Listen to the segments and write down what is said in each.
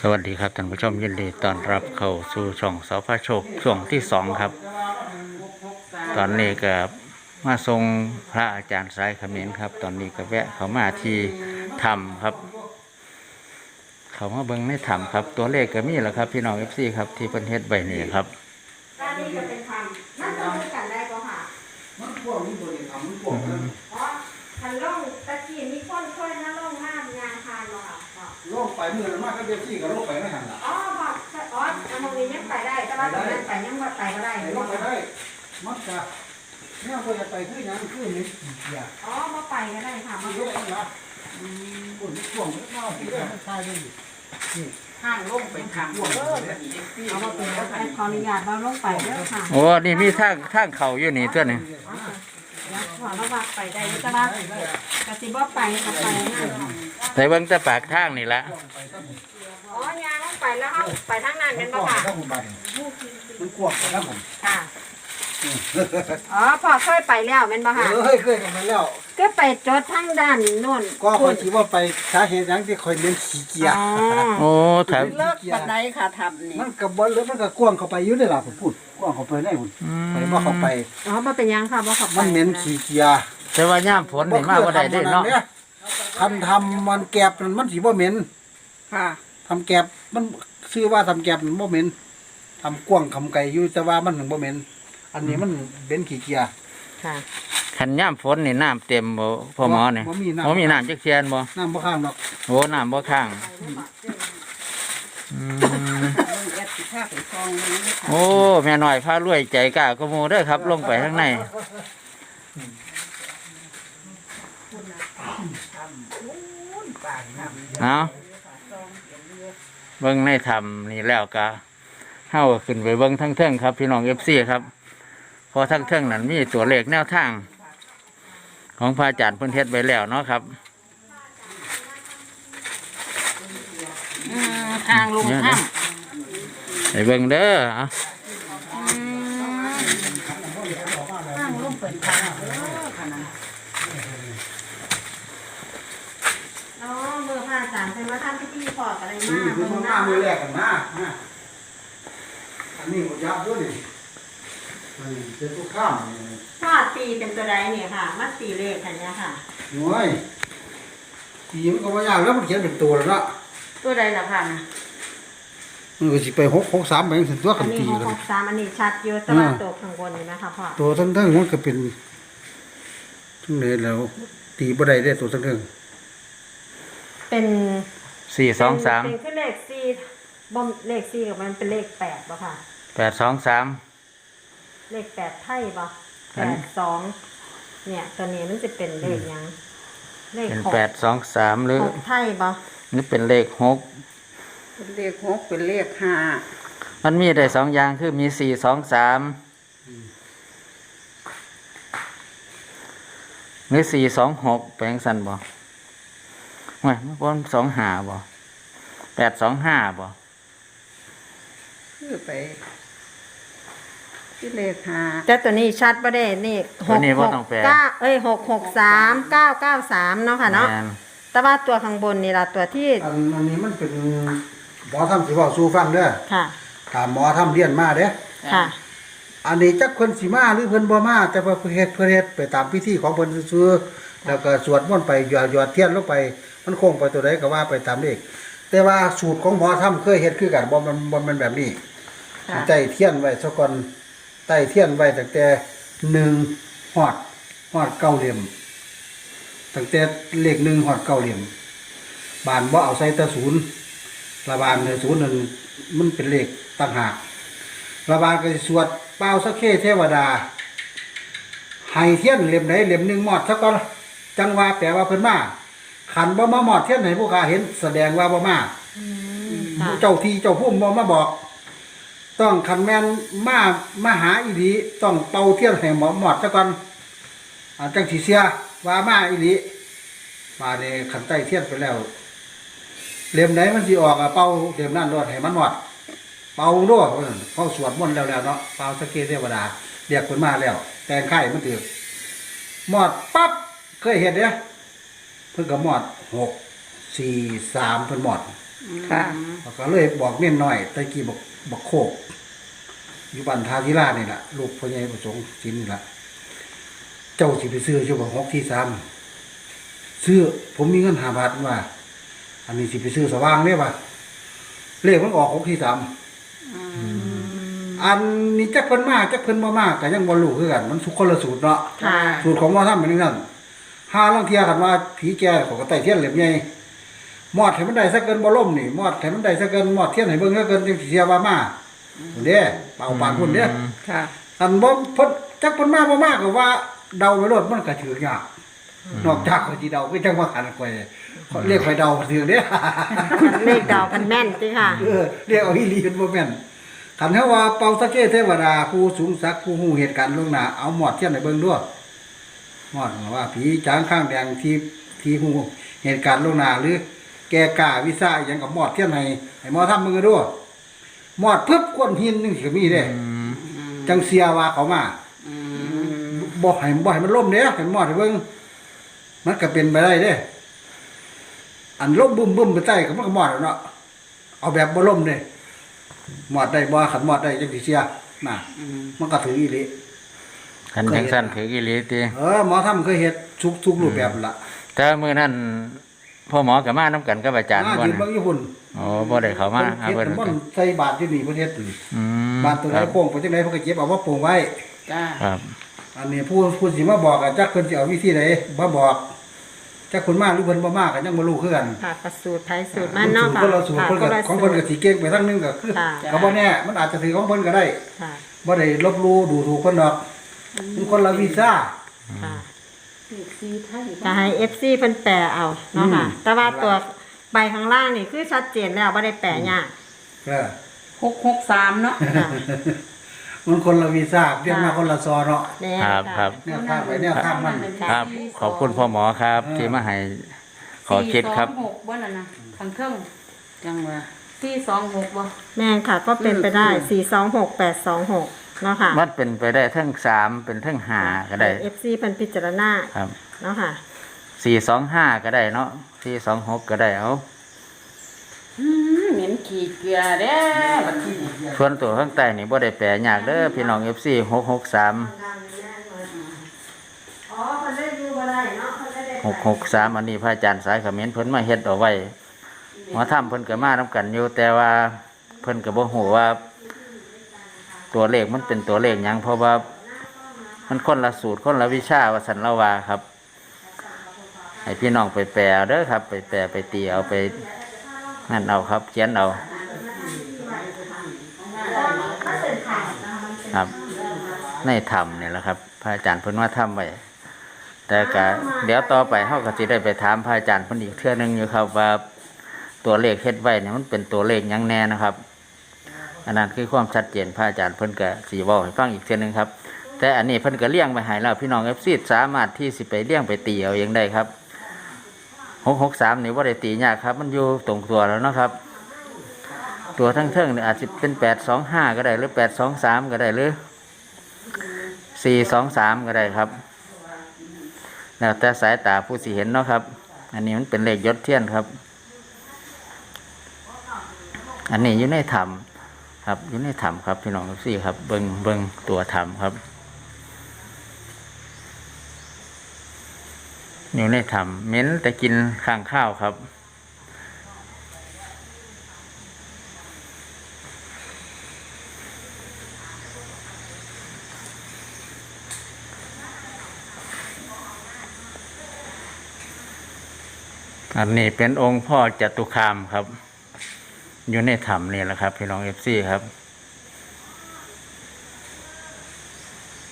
สวัสดีครับท่านผู้ชมยินดีต้อนรับเข้าสู่ช่องสาพระโชคช่วงที่สองครับ ตอนนี้ก็มาทรงพระอาจารย์สายเขมิ้นครับ ตอนนี้ก็แวะเขามาที่ถ้ำครับ เขามาเบิ้งในถ้ำครับ ตัวเลขก็มีแล้วครับ พี่น้องเอฟซีครับที่เพิ่นเฮ็ดใบนี้ครับด้านนี้จะเป็นธรรมนั่นต้องด้วยกันได้ก็ค่ะมันพวกนี้บริทำมันพวกนั้นอ๋อคันล่องตะกี้มีคนช่วยนะล่องน้ำยางพานหรอค่ะบอก โลกไปเมื่อนั้นมากก็เบียซี่กับโลกไปไม่หันละอ๋อบอกอ๋ออันนี้ยังไปได้ แต่ว่าตรงนั้นไปยังว่าไปก็ได้ไอ้โลกไปได้ มันจะเนี่ยพอจะไปคือยังคือนี่อย่าอ๋อมาไปก็ได้ค่ะมาที่โลกนะคนพวกมันก็ที่ได้มันตายเลยห้างลงไปทางพวกเออแบบนี้ที่เอามาเป็นแล้วขออนุญาตมาลงไปเด้อค่ะโอ้นี่มีทางทางเขาอยู่นี่ตัวนี้แล้วขอระวังไปได้แต่ว่ากสิบ่ไปก็ไปนะ แต่เบิ้งแต่ปากทางนี่ละอ๋อยางลงไปแล้วเขาไปทางนั้นเป็นบ่ค่ะต้องไปมันกวกครับผมค่ะ อ๋อพ่อเคยไปแล้วเป็นบ่ค่ะเฮ้ยเคยกันไปแล้วก็ไปจดทางด้านโน่นก็คอยคิดว่าไปสาเหตุยังที่คอยเลี้ยงขี้เกียจอ๋อโอ้แถวเลิกปันไดค่ะทำนี่มันกับบอลแล้วมันก็กว้างเข้าไปอยู่ได้ล่ะผมพูดกว้างเข้าไปได้ผมไปว่าเข้าไป อ๋อมาเป็นยังค่ะบ่ขับไปมันเหม็นขี้เกียจแต่ว่าย่ามฝนนี่มากกว่าใดได้เนาะ คันทำมันแกบมันมันสีบ่เหม็นค่ะ ทำแกบมันชื่อว่าทำแกบมันบ่เหม็นทำกว้างคำไก่อยู่แต่ว่ามันถึงบ่เหม็นอันนี้มันเป็นขี้เกียจ ค่ะ ขันย่ามฝนนี่น้ำเต็มบ่พ่อหมอนี่บ่มีน้ำ บ่มีน้ำจักเทียนบ่น้ำบ่ข้างดอกโอ้น้ำบ่ข้างอืมแอดสิท่าไปซองนี่ค่ะโอ้แม่น้อยพารวยใจกล้าก็โมเด้อครับ ลงไปข้างใน เอาเบิ้งในถ้ำนี่แล้วก็เฮาขึ้นไปเบิ้งทั้งเทิงครับ พี่น้องเอฟซีครับเพอทั้งเทิงนั้นมีตัวเลขแนวทาง ของพระอาจารย์เพิ่นเทศไปแล้วเนาะครับอืมทางลงถ้ไปเบิ้งเด้อเอาำทางลงไปทางเออค่ะนะ อ๋อเมื่ะอาจารย์เป็นว่าท่านพิธีพอดอะไรนี่มากคือมันมาเมื่อแรกกันนะนะอันนี้บ่ยับด้วยนี่อันเป็นตัวข้ามนี่พ่อตีเป็นตัวใดเนี่ยค่ะมาตีเลขกันเนี่ยค่ะโอ้ยทีมันก็บ่ยากแล้วมันเขียนเป็นตัวแล้วเนาะตัวใดล่ะค่ะนะมันก็สิไป6 6 3ไปจังซั่นตัวอักันนนี้ตีหกแล้วหกสามอันนี้ชัดอยู่แต่ว่าตัวข้างบนนี่นะคะพ่อตัวทั้งทั้งมันก็เป็นทั้งเลยแล้ว ตีบ่ได้ได้ตัวทั้งทั้ง เป็นสี่สองสามเป็นคือเลขสี่บ่มเลขสี่กับมันเป็นเลขแปดบ่ค่ะแปดสองสามเลขแปดไทยบ่อัแปนดสองเนี่ย ตัวนี้มันจะเป็นเลขหยังเลขเป็นหกแปดสองสามหรือหกไทยบ่นี่เป็นเลขหกเป็นเลขหกเป็นเลขห้ามันมีได้สองอย่างคือมีสี่สองสามหรือสี่สองหกแปลงสันบ่ ไม่เมื่อก่อนสองห้าบ่แปดสองห้าบ่คือไปที่เลขห้าแต่ตัวนี้ชัดบ่ได้นี่หตัวกนี้หว่ากต้องแปล เก้าเอ้ยหกหกสามเก้าเก้าสามเนาะค่ะเนาะแม่นแต่ว่าตัวข้างบนนี่ล่ะตัวที่อันอันนี้มันเป็นหมอทำสิเว้าสู่ฟังเด้อค่ะตามหมอทำเรียนมาเด้อค่ะ อันนี้จักเพิ่นสิมาหรือเพิ่นบ่มาแต่ว่าเพิ่นเฮ็ดเพิ่นเฮ็ดไปตามพิธีของเพิ่นซื่อๆแล้วก็สวดมนต์ไปหยอดหยอดเทียนลงไป มันคงไปตัวใดก็ว่าไปตามเลขแต่ว่าสูตรของหมอทำเคยเฮ็ดคือกันบ่มันบ่แมันแบบนี้ค่ะใต้เทียนไว้ซะก่อนใต้เทียนไว้ตั้งแต่หนึ่งฮอดฮอดเก้าเหลี่ยมตั้งแต่เลขหนึ่งฮอดเก้าเหลี่ยม บานบ่เอาใส่แตะศูนย์ระบานเนี่ยศูนย์นั่นมันเป็นเลขต่างหากระบานก็สิสวดเป้าสักเคเทวดาให้เทียนเหลี่ยมไหนเหลี่ยมหนึ่งหมอดซะก่อนจังว่าแปลว่าเพิ่นมา ขันบ่มาหมอดเทียนไหนผู้ข้าเห็นแสดงว่าบ่มาค่ะเจ้าที่เจ้าพุ่มบ่มาบอก ต้องคันแม่นมามาหาอีหลีต้องเป่าเทียนให้หมอหมอดซะก่อนอ่าจังสิเสียว่ามาอีหลีมาในขันใต้เทียนไปแล้วเล่มไหนมันสิออกอะเป่าเล่มนั้นรอดให้มันหมดเป่าด้วยเขาสวดมนต์แล้วแล้วเนาะเป่าสกเกเทวดาเรียกคนมาแล้ว แต่งไข่มันถือหมอดปั๊บเคยเห็นเด้อเพิ่นก็หมอดหกสี่สามเพิ่นหมอดอค่ะเขาก็เลยบอกเน้นหน่อยตะกี้บอกบอกโคกอยู่บ้านทาธิรานี่แหละลูกพ่อใหญ่ประสงค์สินนี่ละเจ้าสิไปซื้อชื่อว่าหกที่สามซื้อผมมีเงินหาบาทว่าอันนี้สิไปซื้อสว่างเนี่ยว่าเลขมันออกหกที่สามอันนี้จักเพิ่นมากจักเพิ่นบ่มากก็ยังบ่รู้คือกัน มันสุคนละสูตรเนาะค่ะสูตรของหมอทำเป็นอย่างนั้น ห้าลังเทียกันว่าผีแก่ของกระไตเทียนเหลี่ยมใหญ่มอดให้มันได้สักเกินบ่ล่มนี่มอดให้มันได้สักเกินมอดเทียนให้เบิ่งสักเกินจังสิเสียว่ามาพุ่นเด้เป่าปานพุ่นเด้ค่ะอันบ่เพิ่นจักเพิ่นมาบ่มากก็ว่า เดาไปโลดมันก็ถือยากนอกจากเขาสิเดาก็จังว่าขันก่อยเขาเรียกข่อยเดาถือเด้เลขดาวกันแม่นติค่ะเออเรียกเอาอีหลีเป็นบ่แม่นคันเฮาว่าเป่าสะเกเทวดาผู้สูงศักดิ์ผู้ฮู้เหตุการณ์ล่วงหน้าเอาหมอดเทียนให้เบิ่งด้วย มอดว่าผีจางข้างแดงที่ที่หูเหตุการณ์ล่วงหน้าหรือ แกกล้าวิซ่าอหย่างกับมอดเทียนให้ให้หมอทำมือด้วยมอดปึ๊บก้นหินนึงสิก็มีเด้จังเสียว่าเขามาบ่ให้บ่ให้มันล่มเด้ให้มอดให้เบิ่งมันก็เป็นไปได้เด้ อันล่มบึ้มบึ้มไปใต้ก็มันก็มอดแล้วเนาะเอาแบบบ่ล่มเด้มอดได้บ่ขันมอดได้จังสิเสียน่ะมันก็ถืออีหลี คันจังสั้นถือกิริติเออหมอทำเคยเฮ็ดทุกทุกรูปแบบนั่นล่ะแต่มื้อนั้นพ่อหมอกับมาน้ำกันกับอาจารย์มาบ่ยืนนะเบิ่งอยู่พุ่นโอ้บ่ได้เข้ามาหาเฮ็เพิ่ดนมันใส่บาตรที่นี่เพิ่นเฮ็ดนี่อืมบาตรตัวไหนครับโป่งไปจังไดเพิ่นก็เก็บเอามาโป่งไว้จ้าครับอันนี้ผู้ผู้สิมาบอกอะจักเพิ่นสิเอาวิธีใดบ่บอกจักเพิ่นมาหรือเพิ่นบ่มาก็ยังบ่รู้คือกันค่ะประสูตรไทยสูตรมันเนาะค่ะคนละสูตรค่ะเพิ่นก็ละของเพิ่นก็สิเก่งไปทางหนึงก็คือค่ะก็บ่แน่มันอาจจะถือของเพิ่นก็ได้ค่ะบ่ได้ลบหลู่ดูถูกเพิ่นดอก มันคนละวีซ่า ค่ะสีไทยจะให้ FC เพิ่นแปลเอาเนาะค่ะ อืม แต่ว่าตัวใบข้างล่างนี่คือชัดเจนแล้วบ่ได้แปลยาก เออหกหกสามเนาะค่ะ มันคนละวีซ่าเรียกมาคนละซอเนาะแน่ครับะ ครับแนวทางไปแนวทางมัน ครับ ขอบคุณพ่อหมอครับ ที่มาให้ขอคิดครับ สี่สองหกบ่น่ะนะทางเครื่องจังว่าสี่สองหกบ่ แม่นค่ะก็เป็นไปได้426 826 เนาะค่ะมันเป็นไปได้ทั้งสามเป็นทั้งห้าก็ได้ให้ FC เพิ่นพิจารณาครับเนาะค่ะสี่สองห้าก็ได้เนาะสี่สองหกก็ได้เอาอืมเหม็นขี้เกลือเด้อบัดนี้ส่วนตัวข้างใต้นี่บ่ได้แปลยากเด้อพี่น้องเอฟซีหกหกสามอ๋อเพิ่นได้อยู่บ่ได้เนาะเพิ่นได้หกหกสามอันนี้พระอาจารย์สายเขมิ้นเพิ่นมาเฮ็ดเอาไว้หมอถ้ำเพิ่นก็มานํกันอยู่แต่ว่าเพิ่นก็บ่ฮู้ว่า ตัวเลขมันเป็นตัวเลขยังเพราะว่ามันคนละสูตรคนละวิชาวสันละวาครับ ให้พี่น้องไปแปลเด้อครับ ไปแปลไปตีเอาไปนั่นเอาครับ เขียนเอาครับในธรรมเนี่ยแหละครับพระอาจารย์พิ่นว่าทำไว้แต่ก็เดี๋ยวต่อไปเฮาก็สิได้ไปถามพระอาจารย์พิ่นอีกเทื่อนึงอยู่ครับว่าตัวเลขเฮ็ดไว้เนี่ยมันเป็นตัวเลขยังแน่นะครับ อันนั้นคือความชัดเจนพระอาจารย์เพิ่นก็สีเว้าให้ฟังอีกเทื่อนึงครับ แต่อันนี้เพิ่นก็เลี้ยงไปให้แล้วพี่น้อง FC สามารถที่สิไปเลี้ยงไปตีเอาเองได้ครับ663นี่บ่ได้ตียากครับ มันอยู่ตรงตัวแล้วนะครับ ตัวทั้งเทิงเนี่ยอาจจะเป็น825ก็ได้หรือ823ก็ได้หรือสี่สองสามก็ได้ครับแล้วแต่สายตาผู้สิเห็นเนาะครับ อันนี้มันเป็นเลขยศเทียนครับ อันนี้อยู่ในถ้ำ ครับอยู่ในถ้ำครับพี่น้องสี่ครับ เบิงเบิงตัวถ้ำครับอยู่ในถ้ำเหม็นแต่กินข้างข้าวครับอันนี้เป็นองค์พ่อจตุคามครับ อยู่ในถ้ำนี่แหละครับ พี่น้องเอฟซีครับ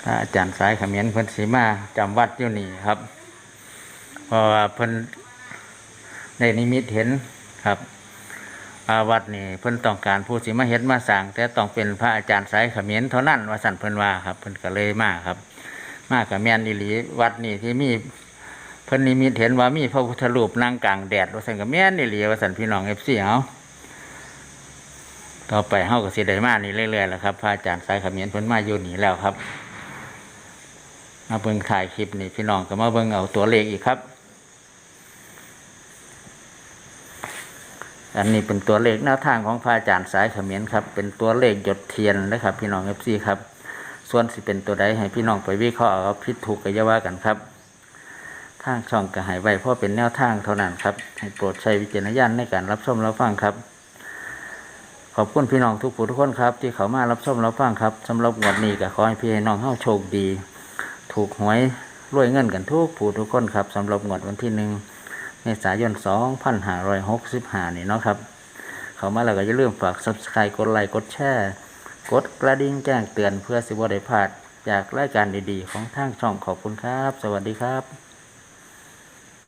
พระอาจารย์สายขมิ้นเพิ่นสีมาจำวัดอยู่นี่ครับเพราะว่าเพิ่นในนิมิตเห็นครับว่าวัดนี่เพิ่นต้องการผู้สิมาเฮ็ดมาสร้างแต่ต้องเป็นพระอาจารย์สายขมิ้นเท่านั้นว่าสันเพิ่นว่าครับเพิ่นก็เลยมาครับ มากับแมนอิลีวัดนี่ที่มีเพิ่นนิมิตเห็นว่ามีพระพุทธรูปนั่งกลางแดดว่าสันกับแมนนี่เลียวว่าสันพี่น้องเอฟซีเอา ต่อไปเฮาก็สิได้มานี่เรื่อยๆแล้วครับพระอาจารย์สายขมิ้นเพิ่นมาอยู่นี่แล้วครับ มาเบิ่งถ่ายคลิปนี่พี่น้องก็มาเบิ่งเอาตัวเลขอีกครับ อันนี้เป็นตัวเลขแนวทางของพระอาจารย์สายขมิ้นครับ เป็นตัวเลขหยดเทียนนะครับ พี่น้องเอฟซีครับ ส่วนสิเป็นตัวใดให้พี่น้องไปวิเคราะห์เอาผิดถูกก็อย่าว่ากันครับทางช่องก็ใหายไว้เพราะเป็นแนวทางเท่านั้นครับ ให้โปรดใช้วิจารณญาณในการรับชมรับฟังครับ ขอบคุณพี่น้องทุกผู้ทุกคนครับ ที่เขามารับชมรับฟังครับสำหรับงวดนี้ก็ขอให้พี่น้องเฮาโชคดี ถูกหวยรวยเงินกันทุกผู้ทุกคนครับสำหรับงวดวันที่หนึ่งเมษายน2565นี่เนาะครับ เขามาแล้วก็อย่าลืมฝาก subscribe กดไลค์กดแชร์กดกระดิ่งแจ้งเตือนเพื่อสิบวได้พลาดจากรายการดีๆ ของทางช่องขอบคุณครับ สวัสดีครับ